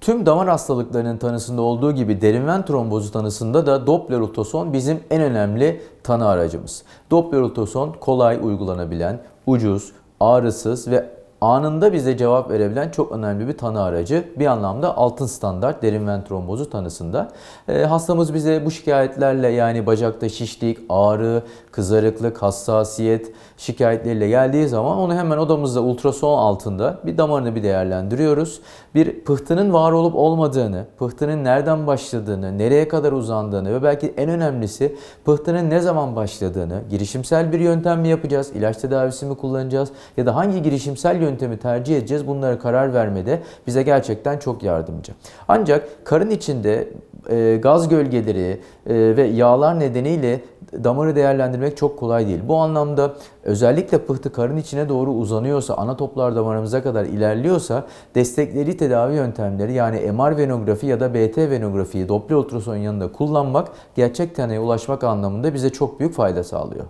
Tüm damar hastalıklarının tanısında olduğu gibi derin ven trombozu tanısında da Doppler ultrason bizim en önemli tanı aracımız. Doppler ultrason kolay uygulanabilen, ucuz, ağrısız ve anında bize cevap verebilen çok önemli bir tanı aracı. Bir anlamda altın standart derin ven trombozu tanısında. Ee, hastamız bize bu şikayetlerle yani bacakta şişlik, ağrı, kızarıklık, hassasiyet şikayetleriyle geldiği zaman onu hemen odamızda ultrason altında bir damarını bir değerlendiriyoruz. Bir pıhtının var olup olmadığını, pıhtının nereden başladığını, nereye kadar uzandığını ve belki en önemlisi pıhtının ne zaman başladığını, girişimsel bir yöntem mi yapacağız, ilaç tedavisi mi kullanacağız ya da hangi girişimsel yöntemi tercih edeceğiz bunlara karar vermede bize gerçekten çok yardımcı. Ancak karın içinde e, gaz gölgeleri e, ve yağlar nedeniyle damarı değerlendirmek çok kolay değil. Bu anlamda özellikle pıhtı karın içine doğru uzanıyorsa, ana toplar damarımıza kadar ilerliyorsa destekleri tedavi yöntemleri yani MR venografi ya da BT venografiyi Doppler ultrason yanında kullanmak gerçek tanıya ulaşmak anlamında bize çok büyük fayda sağlıyor.